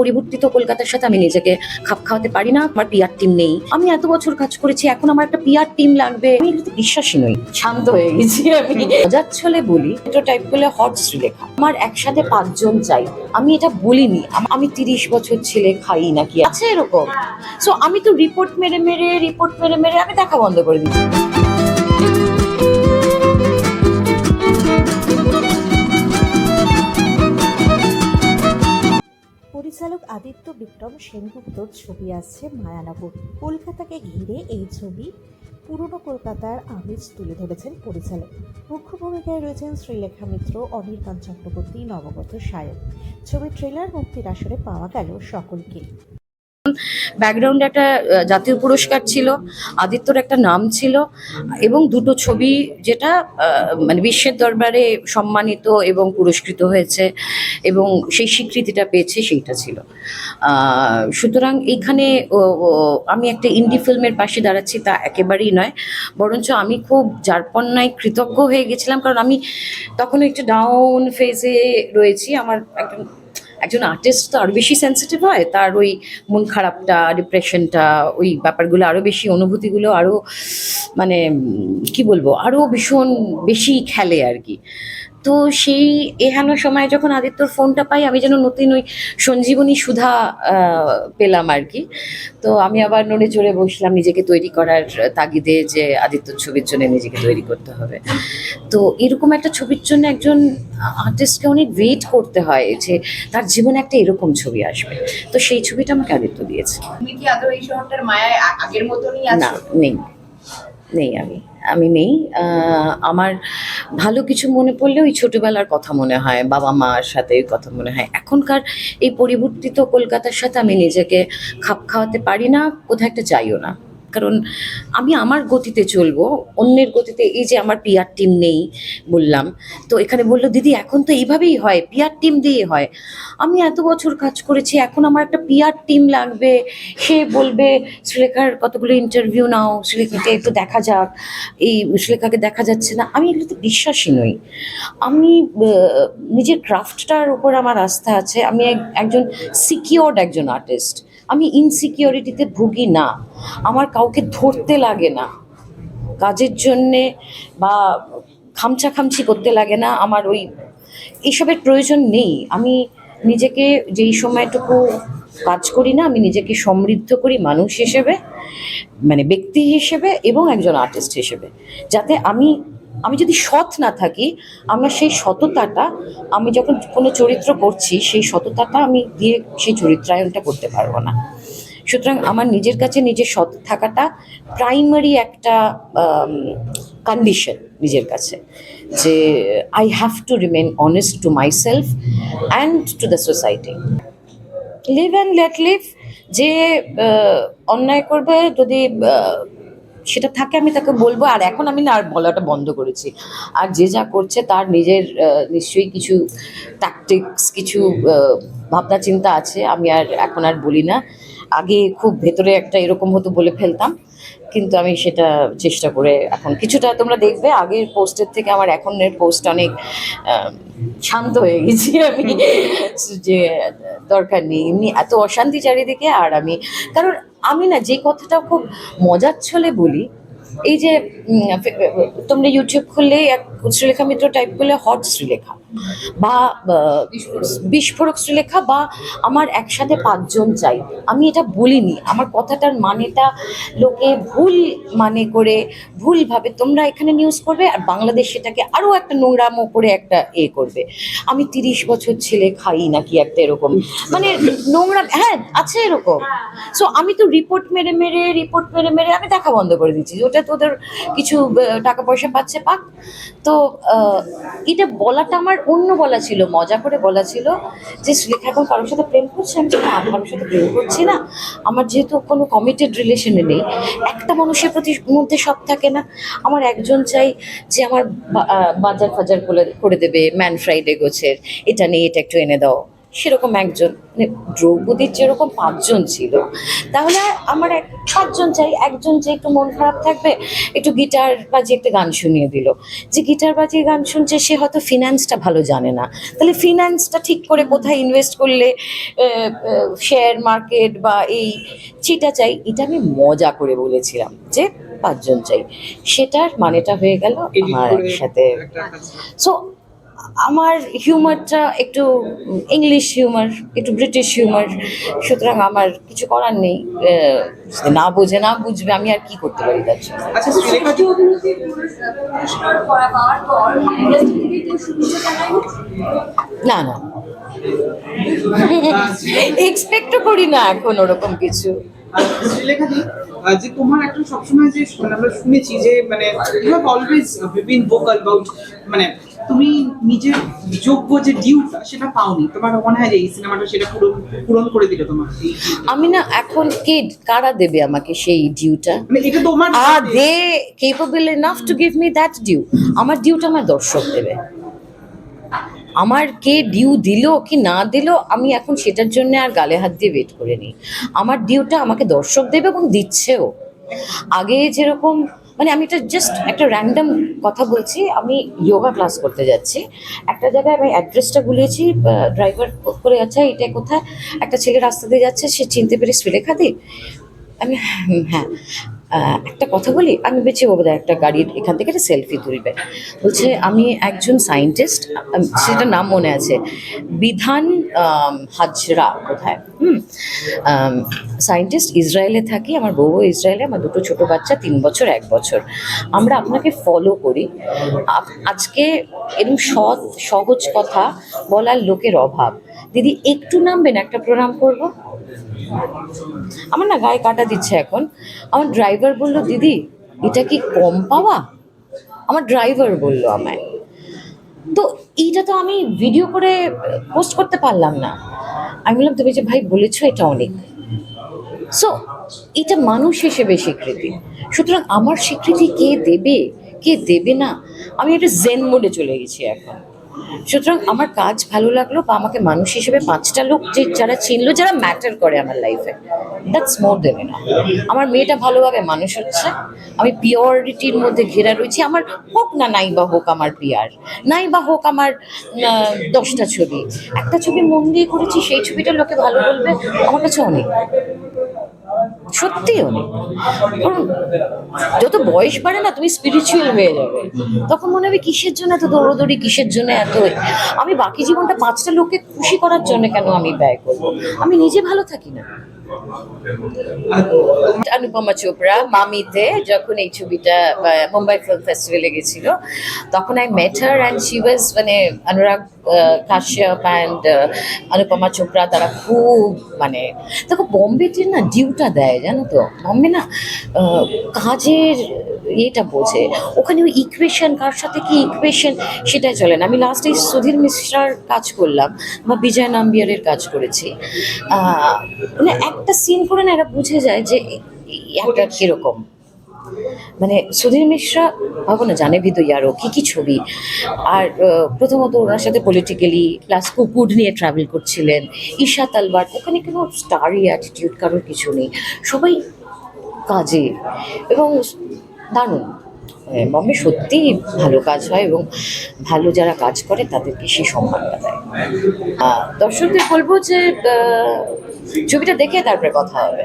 পরিবর্তিত কলকাতার সাথে আমি নিজেকে খাপ খাওয়াতে পারি না আমার পিআর টিম নেই। আমি এত বছর কাজ করেছি এখন আমার একটা পিআর টিম লাগবে। আমি এগুলোতে বিশ্বাসী নই শান্ত হয়ে গেছি আমি। মজার ছলে বলি এটা টাইপ করলে হট শ্রীলেখা। আমার একসাথে পাঁচজন চাই আমি এটা বলিনি। আমি তিরিশ বছর ছেলে খাই নাকি আছে এরকম? সো আমি তো রিপোর্ট মেরে মেরে রিপোর্ট মেরে মেরে আমি দেখা বন্ধ করে দিচ্ছি। পরিচালক আদিত্য বিক্রম সেনগুপ্তর ছবি আসছে মায়ানগর। কলকাতাকে ঘিরে এই ছবি পুরনো কলকাতার আমেজ তুলে ধরেছেন পরিচালক। মুখ্য ভূমিকায় রয়েছেন শ্রীলেখা মিত্র, অনির্বাণ চক্রবর্তী, নবগত সায়ক ছবির ট্রেলার মুক্তির আসরে পাওয়া গেল সকলকে। ব্যাকগ্রাউন্ডে একটা জাতীয় পুরস্কার ছিল আদিত্যর একটা নাম ছিল এবং দুটো ছবি যেটা মানে বিশ্বের দরবারে সম্মানিত এবং পুরস্কৃত হয়েছে এবং সেই স্বীকৃতিটা পেয়েছে সেইটা ছিল। সুতরাং ও, আমি একটা ইন্ডি ফিল্মের পাশে দাঁড়াচ্ছি তা একেবারেই নয়। বরঞ্চ আমি খুব যারপন্যায় কৃতজ্ঞ হয়ে গেছিলাম কারণ আমি তখন একটু ডাউন ফেজে রয়েছি আমার একজন একজন আর্টিস্ট তো আরও বেশি সেন্সিটিভ হয়, তার ওই মন খারাপটা ডিপ্রেশনটা ওই ব্যাপারগুলো আরও বেশি, অনুভূতিগুলো আরও মানে কি বলব আরও ভীষণ বেশি খেলে আর কি। তো সেই এহেন সময় যখন আদিত্যর ফোনটা পাই আমি যেন নতুন ওই সঞ্জীবনী সুধা পেলাম আর কি। তো আমি আবার নড়ে চড়ে বসলাম নিজেকে তৈরি করার তাগিদে যে আদিত্যর ছবির জন্য নিজেকে তৈরি করতে হবে। তো এরকম একটা ছবির জন্য একজন আর্টিস্টকে অনেক ওয়েট করতে হয় যে তার জীবনে একটা এরকম ছবি আসবে। তো সেই ছবিটা আমাকে আদিত্য দিয়েছে। তুমি কি আদৌ এই শহরটার মায়ায় আগের মতনই না নেই। নেই আমি। আমি নেই। আমার ভালো কিছু মনে পড়লে ওই ছোটোবেলার কথা মনে হয়, বাবা মার সাথে ওই কথা মনে হয়। এখনকার এই পরিবর্তিত কলকাতার সাথে আমি নিজেকে খাপ খাওয়াতে পারি না, কোথাও একটা যাইও না। কারণ আমি আমার গতিতে চলবো, অন্যের গতিতে এই যে আমার পিআর টিম নেই বললাম, তো এখানে বলল, দিদি, এখন তো এইভাবেই হয় পিআর টিম দিয়ে হয়। আমি এত বছর কাজ করেছি, এখন আমার একটা পিআর টিম লাগবে, সে বলবে, শ্রীলেখার কতগুলো ইন্টারভিউ নাও, শ্রীলেখাকে একটু দেখা যাক। এই শ্রীলেখাকে দেখা যাচ্ছে না, আমি এগুলোতে বিশ্বাসী নই। আমি নিজের ক্রাফটটার উপর আমার আস্থা আছে, আমি এক- একজন সিকিওর্ড একজন আর্টিস্ট আমি ইনসিকিউরিটিতে ভুগি না। আমার কাউকে ধরতে লাগে না। কাজের জন্যে বা খামচা খামচি করতে লাগে না। আমার ওই এইসবের প্রয়োজন নেই। আমি নিজেকে যেই সময়টুকু কাজ করি না, আমি নিজেকে সমৃদ্ধ করি মানুষ হিসেবে মানে ব্যক্তি হিসেবে এবং একজন আর্টিস্ট হিসেবে। যাতে আমি আমি যদি সৎ না থাকি, আমার সেই সততাটা, আমি যখন কোনো চরিত্র করছি, সেই সততাটা আমি দিয়ে সেই চরিত্রায়নটা করতে পারব না। সুতরাং আমার নিজের কাছে নিজের সৎ থাকাটা প্রাইমারি একটা কন্ডিশন নিজের কাছে, যে I have to remain honest to myself and to the society live and let live যে অন্যায় করবে যদি সেটা থাকে আমি তাকে বলব, আর এখন আমি না, আর বলাটা বন্ধ করেছি। আর যে যা করছে তার নিজের নিশ্চয়ই কিছু ট্যাকটিক্স কিছু ভাবনা চিন্তা আছে, আমি আর এখন আর বলি না। আগে খুব ভেতরে একটা এরকম হতো বলে ফেলতাম কিন্তু আমি সেটা চেষ্টা করে এখন কিছুটা তোমরা দেখবে আগের পোস্টের থেকে আমার এখনের পোস্ট অনেক শান্ত হয়ে গেছি আমি যে দরকার নেই এমনি এত অশান্তি চারিদিকে আর আমি কারণ আমি না যে কথাটা খুব মজার ছলে বলি এই যে তোমরা ইউটিউব খুললে এক শ্রীলেখা মিত্র টাইপ করলে হট শ্রীলেখা বা বিস্ফোরক শ্রীলেখা বা আমার একসাথে পাঁচজন চাই। আমি এটা বলিনি। আমার কথাটার মানেটা লোকে ভুল মানে করে, ভুলভাবে তোমরা এখানে নিউজ করবে আর বাংলাদেশ সেটাকে আরও একটা নোংরামো করে একটা এ করবে। আমি তিরিশ বছর ছেলে খাই নাকি একটা এরকম। মানে নোংরা হ্যাঁ আছে এরকম। সো আমি তো রিপোর্ট মেরে মেরে রিপোর্ট মেরে মেরে আমি দেখা বন্ধ করে দিচ্ছি। ওটা তোদের কিছু টাকা পয়সা পাচ্ছে, পাক। তো এটা বলাটা আমার অন্য বলা ছিল, মজা করে বলা ছিল যে শ্রীলেখা এখন কারোর সাথে প্রেম করছে? আমি না আমি কারোর সাথে প্রেম করছি না। আমার যেহেতু কোনো কমিটেড রিলেশনে নেই, একটা মানুষের প্রতি মধ্যে সব থাকে না। আমার একজন চাই যে, আমার বাজার ফাজার করে করে দেবে ম্যান ফ্রাইডে গোছের এটা নিয়ে এটা একটু এনে দাও। সেরকম একজন মানে দ্রৌপদীর যেরকম পাঁচজন ছিল তাহলে আমার এক পাঁচজন চাই একজন যে একটু মন খারাপ থাকবে একটু গিটার বাজিয়ে একটা গান শুনিয়ে দিল। যে গিটার বাজিয়ে গান শুনছে সে হয়তো ফিনান্সটা ভালো জানে না। তাহলে ফিনান্সটা ঠিক করে কোথায় ইনভেস্ট করলে শেয়ার মার্কেট বা এই সেটা চাই এটা আমি মজা করে বলেছিলাম যে পাঁচজন চাই। সেটার মানেটা হয়ে গেল আমার একসাথে। সো আমার হিউমারটা একটু ইংলিশ হিউমার একটু ব্রিটিশ হিউমার সুতরাং আমার কিছু করার নেই। না বোঝে না বুঝবে আমি আর কি করতে পারি তার আচ্ছা জানায়নি না? না এক্সপেক্টও করি না এখন ওরকম কিছু। শ্রীলেখা যে তোমার একটা সবসময় যে আমরা শুনেছি যে মানে you have always been vocal about মানে তুমি নিজের যোগ্য যে ডিউটা সেটা পাওনি। তোমার মনে হয় যে এই সিনেমাটা সেটা পূরণ পূরণ করে দিল তোমার। আমি না এখন কে কারা দেবে আমাকে সেই ডিউটা মানে এটা তোমার আর they capable enough to give me that due আমার ডিউটা আমার দর্শক দেবে। আমার কে ডিউ দিল কি না দিল আমি এখন সেটার জন্য আর গালে হাত দিয়ে ওয়েট করে নিই আমার ডিউটা আমাকে দর্শক দেবে এবং দিচ্ছেও। আগে যেরকম মানে আমি এটা জাস্ট একটা র্যান্ডম কথা বলছি আমি যোগা ক্লাস করতে যাচ্ছি। একটা জায়গায় আমি অ্যাড্রেসটা গুলিয়েছি ড্রাইভার করে যাচ্ছে এটা কোথায়? একটা ছেলে রাস্তা দিয়ে যাচ্ছে সে চিনতে পেরে শ্রীলেখা দি? আমি হ্যাঁ আহ, একটা কথা বলি, আমি বেঁচে বোধ একটা গাড়ির এখান থেকে একটা সেলফি তুলবে। বলছে, আমি একজন সায়েন্টিস্ট সেটা নাম মনে আছে, বিধান হাজরা কোথায় হুম? সায়েন্টিস্ট ইসরায়েলে থাকি, আমার বউ ইসরায়েলে, আমার দুটো ছোট বাচ্চা, তিন বছর, এক বছর। আমরা আপনাকে ফলো করি। আজকে এরকম সৎ, সহজ কথা বলার লোকের অভাব। দিদি, একটু নামবেন, একটা প্রণাম করব? আমার না গায়ে কাটা দিচ্ছে এখন। আমার ড্রাইভার বলল, দিদি, এটা কি কম পাওয়া? আমার ড্রাইভার বলল আমায়। তো এইটা তো আমি ভিডিও করে পোস্ট করতে পারলাম না। আমি বললাম, তুমি যে ভাই বলেছ এটা অনেক। সো এটা মানুষ হিসেবে স্বীকৃতি। সুতরাং আমার স্বীকৃতি কে দেবে কে দেবে না? আমি একটা জেন মোডে চলে গেছি এখন। সুতরাং আমার কাজ ভালো লাগল বা আমাকে মানুষ হিসেবে পাঁচটা লোক যে যারা চিনলো যারা ম্যাটার করে আমার লাইফে দ্যাটস মোর দেন না আমার মেয়েটা ভালোভাবে মানুষ হচ্ছে, আমি পিওরিটির মধ্যে ঘেরা রয়েছি। আমার হোক না নাই বা হোক আমার পিয়ার নাই বা হোক আমার দশটা ছবি, একটা ছবি মন দিয়ে করেছি, সেই ছবিটা লোকে ভালো বলবে, আমার কাছে অনেক। সত্যি অনেক যত বয়স বাড়ে না, তুমি স্পিরিচুয়াল হয়ে যাবে। তখন মনে হবে কিসের জন্য এত দৌড়দৌড়ি, কিসের জন্য এত আমি বাকি জীবনটা পাঁচটা লোককে খুশি করার জন্য কেন আমি ব্যয় করব? আমি নিজে ভালো থাকি না। অনুপমা চোপড়া মামিতে যখন এই ছবিটা মুম্বাই ফিল্ম ফেস্টিভ্যালে গেছিল, তখন I met her and she was মানে অনুরাগ কাশ্যপ অ্যান্ড অনুপমা চোপড়া তারা খুব মানে দেখো বম্বেতে না ডিউটা দেয়, জানো তো? বম্বে না কাজের ইয়েটা বোঝে ওখানে ওই ইকুয়েশন কার সাথে কি ইকুয়েশন সেটাই চলে না। আমি লাস্টে সুধীর মিশ্রার কাজ করলাম, বা বিজয় নাম্বিয়ারের কাজ করেছি। মানে মানে একটা সিন করে না এরা বুঝে যায় যে একটা কীরকম? মানে সুধীর মিশ্রা ভাবো না জানে ভিতু ইয়ারও কি কি ছবি? আর প্রথমত ওনার সাথে পলিটিক্যালি প্লাস কুকুর নিয়ে ট্রাভেল করছিলেন ঈশা তালবার ওখানে কোনো স্টারি অ্যাটিটিউড কারোর কিছু নেই। সবাই কাজে এবং দারুণ। মানে বম্বে সত্যিই ভালো কাজ হয় এবং ভালো যারা কাজ করে তাদেরকে সেই সম্মানটা দেয়। দর্শকদের বলব যে ছবিটা দেখে তারপরে কথা হবে।